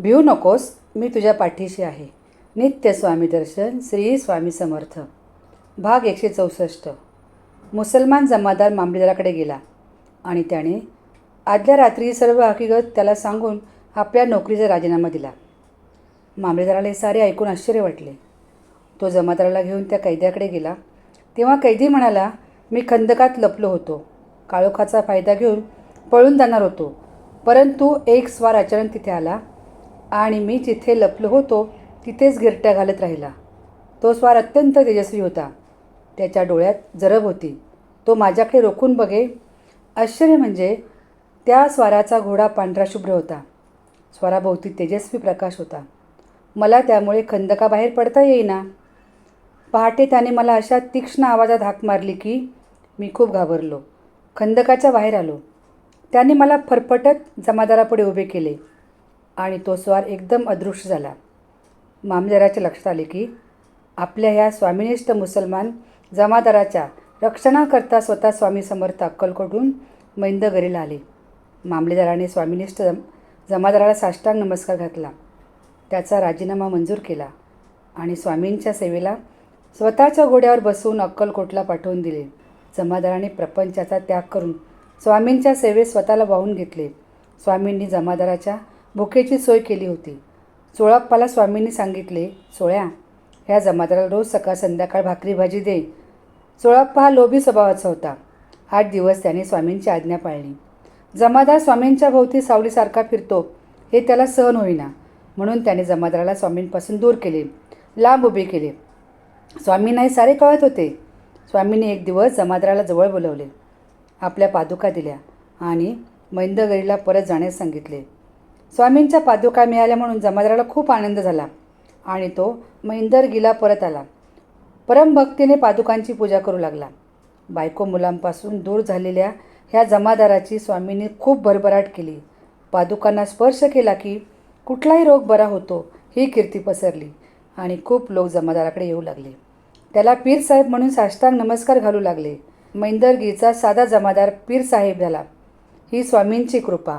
भिऊ नकोस मी तुझ्या पाठीशी आहे. नित्य स्वामी दर्शन श्री स्वामी समर्थ. भाग एकशे चौसष्ट. मुसलमान जमादार मामलेदाराकडे गेला आणि त्याने आदल्या रात्री सर्व हकीकत त्याला सांगून आपल्या नोकरीचा राजीनामा दिला. मामलेदाराला हे सारे ऐकून आश्चर्य वाटले. तो जमादाराला घेऊन त्या कैद्याकडे गेला. तेव्हा कैदी म्हणाला मी खंदकात लपलो होतो. काळोखाचा फायदा घेऊन पळून जाणार होतो. परंतु एक स्वार अचानक तिथे आला. आणि मी जिथे लपलो होतो तिथेच गिरट्या घालत राहिला. तो स्वार अत्यंत तेजस्वी होता. त्याच्या डोळ्यात जरब होती. तो माझ्याकडे रोखून बघे. आश्चर्य म्हणजे त्या स्वाराचा घोडा पांढरा शुभ्र होता. स्वाराभोवती तेजस्वी प्रकाश होता. मला त्यामुळे खंदकाबाहेर पडता येईना. पहाटे त्याने मला अशा तीक्ष्ण आवाजात हाक मारली की मी खूप घाबरलो. खंदकाच्या बाहेर आलो. त्याने मला फरफटत जमादारापुढे उभे केले. आणि तो स्वार एकदम अदृश्य झाला. मामलेदाराच्या लक्षात आले की आपल्या ह्या स्वामिनिष्ठ मुसलमान जमादाराच्या रक्षणाकरता स्वतः स्वामी समर्थ अक्कलकोटून मैंदगरीला आले. मामलेदाराने स्वामिनिष्ठ जम जमादाराला साष्टांग नमस्कार घातला. त्याचा राजीनामा मंजूर केला आणि स्वामींच्या सेवेला स्वतःच्या घोड्यावर बसवून अक्कलकोटला पाठवून दिले. जमादाराने प्रपंचाचा त्याग करून स्वामींच्या सेवेत स्वतःला वाहून घेतले. स्वामींनी जमादाराच्या भुकेची सोय केली होती. चोळाप्पाला स्वामींनी सांगितले सोळ्या ह्या जमादाराला रोज सकाळ संध्याकाळ भाकरी भाजी दे. चोळाप्पा हा लोभी स्वभावाचा होता. आठ दिवस त्याने स्वामींची आज्ञा पाळली. जमादार स्वामींच्या भोवती सावलीसारखा फिरतो. हे त्याला सहन होईना. म्हणून त्याने जमादाराला स्वामींपासून दूर केले. लांब उभे केले. स्वामींना हे सारे कळत होते. स्वामींनी एक दिवस जमादाराला जवळ बोलवले. आपल्या पादुका दिल्या आणि मैंदगरीला परत जाण्यास सांगितले. स्वामींच्या पादुका मिळाल्या म्हणून जमादाराला खूप आनंद झाला आणि तो मैंदरगीला परत आला. परमभक्तीने पादुकांची पूजा करू लागला. बायको मुलांपासून दूर झालेल्या ह्या जमादाराची स्वामींनी खूप भरभराट केली. पादुकांना स्पर्श केला की कुठलाही रोग बरा होतो ही कीर्ती पसरली आणि खूप लोक जमादाराकडे येऊ लागले. त्याला पीर साहेब म्हणून साष्टांग नमस्कार घालू लागले. मैंदरगीचा साधा जमादार पीर साहेब झाला. ही स्वामींची कृपा.